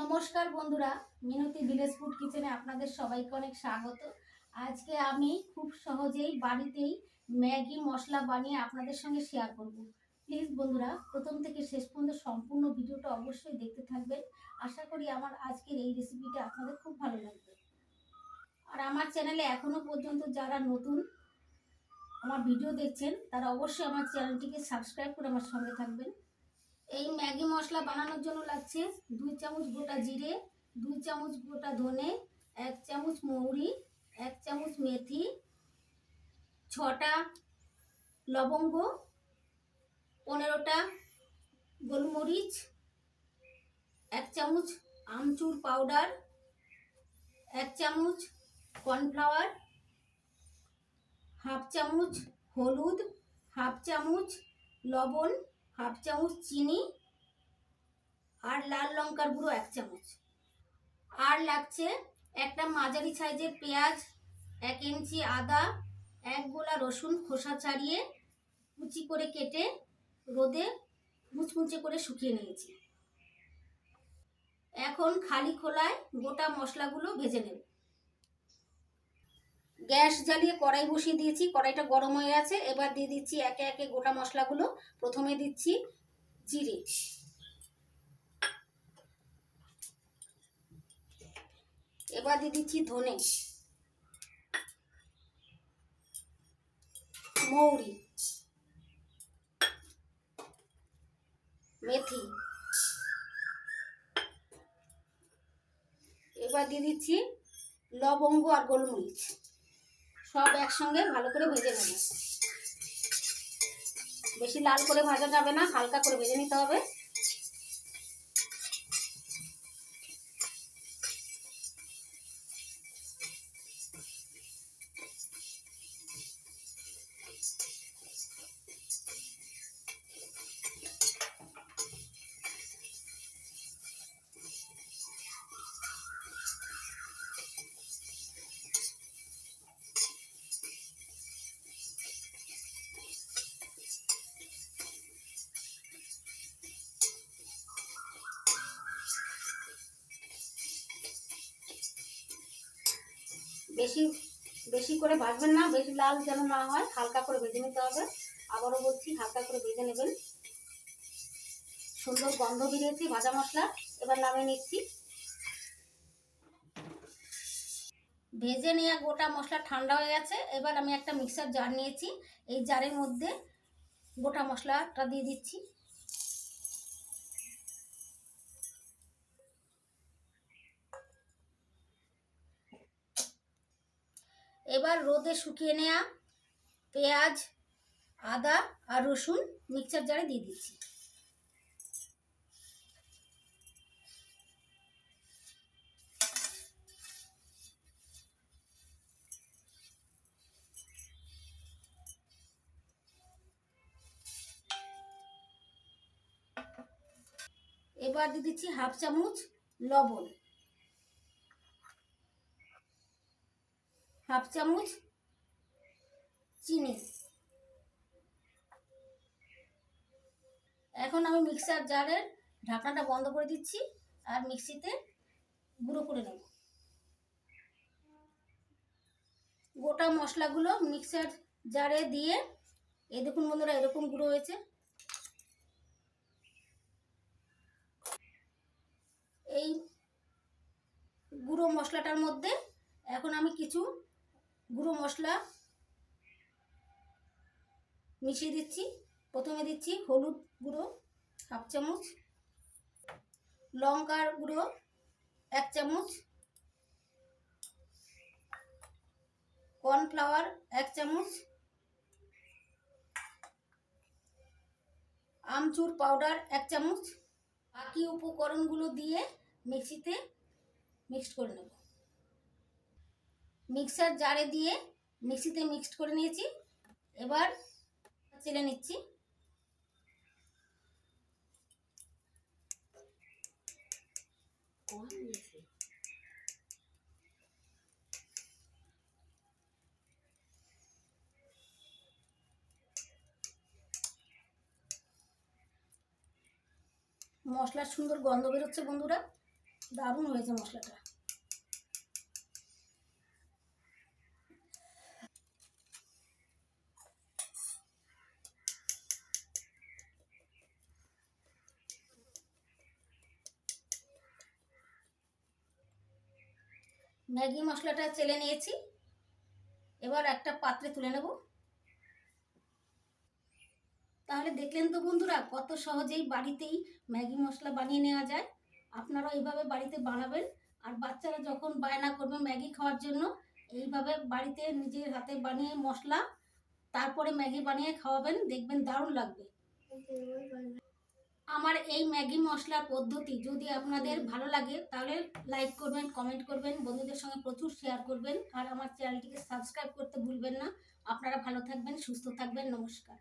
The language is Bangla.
নমস্কার বন্ধুরা, মিনতি ভিলেজ ফুড কিচেনে আপনাদের সবাইকে অনেক স্বাগত। আজকে আমি খুব সহজেই বাড়িতেই ম্যাগি মশলা বানিয়ে আপনাদের সঙ্গে শেয়ার করব। প্লিজ বন্ধুরা, প্রথম থেকে শেষ পর্যন্ত সম্পূর্ণ ভিডিওটা অবশ্যই দেখতে থাকবেন। আশা করি আমার আজকের এই রেসিপিটা আপনাদের খুব ভালো লাগবে। আর আমার চ্যানেলে এখনও পর্যন্ত যারা নতুন, আমার ভিডিও দেখছেন, তারা অবশ্যই আমার চ্যানেলটিকে সাবস্ক্রাইব করে আমার সঙ্গে থাকবেন। এই ম্যাগি মশলা বানানোর জন্য লাগছে দুই চামচ গোটা জিরে, দুই চামচ গোটা ধনে, এক চামচ মৌরি, এক চামচ মেথি, ছটা লবঙ্গ, পনেরোটা গোলমরিচ, এক চামচ আমচুর পাউডার, এক চামচ কর্নফ্লাওয়ার, হাফ চামচ হলুদ, হাফ চামচ লবণ হাফ চামচ চিনি আর লাল লঙ্কার গুঁড়ো এক চামচ। আর লাগছে একটা মাঝারি সাইজের পেঁয়াজ, এক ইঞ্চি আদা, এক গোলা রসুন খোসা ছাড়িয়ে কুচি করে কেটে রোদে মুচমুচে করে শুকিয়ে নিয়েছি। এখন খালি খোলায় গোটা মশলাগুলো ভেজে নেব। গ্যাস জ্বালিয়ে কড়াই বসিয়ে দিয়েছি, কড়াইটা গরম হয়ে গেছে। এবার দিয়ে দিচ্ছি একে একে গোটা মশলাগুলো। প্রথমে দিচ্ছি জিরে। এবার দিয়ে দিচ্ছি ধনে। মৌরি। মেথি। এবার দিয়ে দিচ্ছি লবঙ্গ আর গোলমরিচ। সব একসঙ্গে ভালো করে ভেজে নেব। বেশি লাল করে ভাজা যাবে না, হালকা করে ভেজে নিতে হবে। বেশি বেশি করে ভাজবেন না, বেশি লাল যেন না হয়, হালকা করে ভেজে নিতে হবে। আবারও বলছি, হালকা করে ভেজে নেবেন। সুন্দর গন্ধ বেরিয়েছে ভাজা মশলা। এবার নামিয়ে নিচ্ছি। ভেজে নেওয়া গোটা মশলা ঠান্ডা হয়ে গেছে। এবার আমি একটা মিক্সার জার নিয়েছি। এই জারের মধ্যে গোটা মশলাটা দিয়ে দিচ্ছি। এবার রোদে শুকিয়ে নেওয়া পেঁয়াজ, আদা আর রসুন মিক্সার জারে দিয়ে দিচ্ছি। এবার দিয়ে দিচ্ছি হাফ চামচ লবণ। হাফ চামচ চিনি। এখন আমি মিক্সার জারের ঢাকনাটা বন্ধ করে দিচ্ছি আর মিক্সিতে গুঁড়ো করে নেব। গোটা মশলাগুলো মিক্সার জারে দিয়ে এই দেখুন বন্ধুরা, এরকম গুঁড়ো হয়েছে। এই গুঁড়ো মশলাটার মধ্যে এখন আমি কিছু গুঁড়ো মশলা মিশিয়ে দিচ্ছি। প্রথমে দিচ্ছি হলুদ গুঁড়ো, হাফ চামচ। লঙ্কার গুঁড়ো, এক চামচ। কর্নফ্লাওয়ার, এক চামচ। আমচুর পাউডার, এক চামচ। বাকি উপকরণগুলো দিয়ে মিক্সিতে মিক্সড করে নেব। মিক্সার জারে দিয়ে মিক্সিতে মিক্সড করে নিয়েছি। এবার চেলে নিচ্ছি। মশলার সুন্দর গন্ধ বেরোচ্ছে বন্ধুরা। দারুণ হয়েছে মশলাটা। ম্যাগি মশলাটা চেলে নিয়েছি। এবার একটা পাত্রে তুলে নেব। তাহলে দেখলেন তো বন্ধুরা, কত সহজেই বাড়িতেই ম্যাগি মশলা বানিয়ে নেওয়া যায়। আপনারা এইভাবে বাড়িতে বানাবেন আর বাচ্চারা যখন বায়না করবে ম্যাগি খাওয়ার জন্য, এইভাবে বাড়িতে নিজের হাতে বানিয়ে মশলা, তারপরে ম্যাগি বানিয়ে খাওয়াবেন, দেখবেন দারুণ লাগবে। আমার এই ম্যাগি মশলার পদ্ধতি যদি আপনাদের ভালো লাগে, তাহলে লাইক করবেন কমেন্ট করবেন, বন্ধুদের সঙ্গে প্রচুর শেয়ার করবেন। আর আমার চ্যানেলটিকে সাবস্ক্রাইব করতে ভুলবেন না। আপনারা ভালো থাকবেন, সুস্থ থাকবেন, নমস্কার।